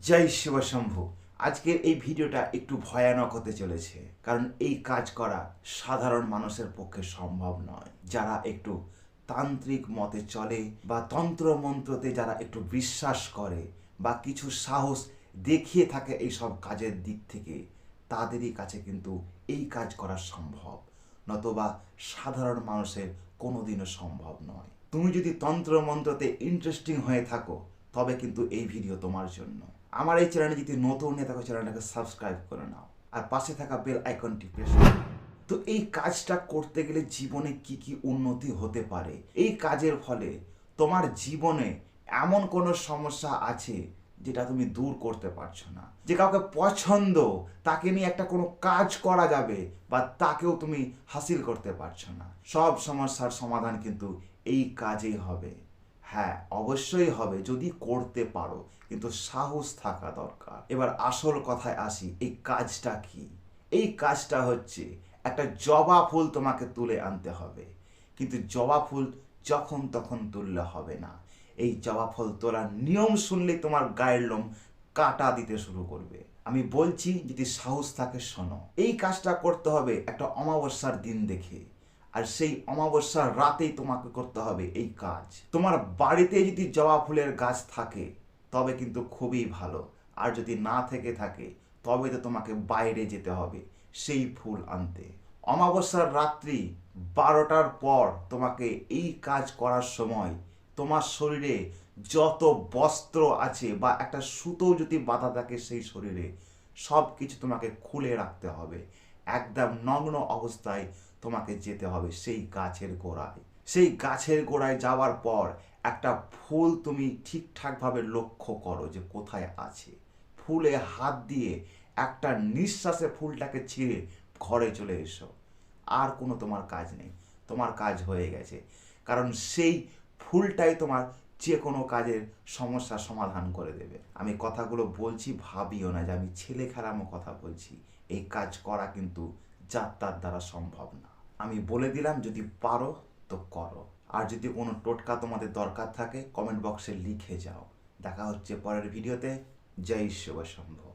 জয় শিবশম্ভু আজকের এই ভিডিওটা একটু ভয়ানক হতে চলেছে, কারণ এই কাজ করা সাধারণ মানুষের পক্ষে সম্ভব নয়। যারা একটু তান্ত্রিক মতে চলে বা তন্ত্র মন্ত্রতে যারা একটু বিশ্বাস করে বা কিছু সাহস দেখিয়ে থাকে এই সব কাজের দিক থেকে, তাদেরই কাছে কিন্তু এই কাজ করা সম্ভব। নতবা সাধারণ মানুষের কোনোদিনও সম্ভব নয়। তুমি যদি তন্ত্র মন্ত্রতে ইন্টারেস্টিং হয়ে থাকো, তবে কিন্তু এই ভিডিও তোমার জন্য। আমার এই চ্যানেলে যদি নতুন হয়ে থাকো চ্যানেলটাকে সাবস্ক্রাইব করে নাও। আর পাশে থাকা বেল আইকনটি প্রেস তো এই কাজটা করতে গেলে জীবনে কি কি উন্নতি হতে পারে? এই কাজের ফলে তোমার জীবনে এমন কোনো সমস্যা আছে যেটা তুমি দূর করতে পারছ না। যে কাউকে পছন্দ, তাকে নিয়ে একটা কোনো কাজ করা যাবে বা তাকেও তুমি হাসিল করতে পারছ না। সব সমস্যার সমাধান কিন্তু এই কাজেই হবে। হ্যাঁ অবশ্যই হবে যদি করতে পারো। কিন্তু সাহস থাকা দরকার। এবার আসল কথায় আসি, এই কাজটা কি? এই কাজটা হচ্ছে একটা জবা ফুল তোমাকে তুলে আনতে হবে। কিন্তু জবা ফুল যখন তখন তুললে হবে না। এই জবা ফুল তোলার নিয়ম শুনলেই তোমার গায়ের লোম কাটা দিতে শুরু করবে। আমি বলছি, যদি সাহস থাকে শোনো। এই কাজটা করতে হবে একটা অমাবস্যার দিন দেখে। আর সেই অমাবস্যার রাতেই তোমাকে করতে হবে এই কাজ। তোমার বাড়িতে যদি জবা ফুলের গাছ থাকে, তবে কিন্তু খুবই ভালো। আর যদি না থেকে থাকে, তবে তো তোমাকে বাইরে যেতে হবে সেই ফুল আনতে। অমাবস্যার রাত্রি বারোটার পর তোমাকে এই কাজ করার সময় তোমার শরীরে যত বস্ত্র আছে বা একটা সুতো যদি বাঁধা থাকে সেই শরীরে সব কিছু তোমাকে খুলে রাখতে হবে। একদম নগ্ন অবস্থায় তোমাকে যেতে হবে সেই গাছের গোড়ায়। সেই গাছের গোড়ায় যাওয়ার পর একটা ফুল তুমি ঠিকঠাকভাবে লক্ষ্য করো যে কোথায় আছে। ফুলে হাত দিয়ে একটা নিঃশ্বাসে ফুলটাকে ছিঁড়ে ঘরে চলে এসো। আর কোনো তোমার কাজ নেই। তোমার কাজ হয়ে গেছে। কারণ সেই ফুলটাই তোমার যে কোনো কাজের সমস্যার সমাধান করে দেবে। আমি কথাগুলো বলছি, ভাবিও না যে আমি ছেলে খেলামো কথা বলছি। এই কাজ করা কিন্তু যাত্রার দ্বারা সম্ভব না। আমি বলে দিলাম, যদি পারো তো করো। আর যদি কোনো টোটকা তোমাদের দরকার থাকে কমেন্ট বক্সে লিখে যাও। দেখা হচ্ছে পরের ভিডিওতে জয় শিব শম্ভু।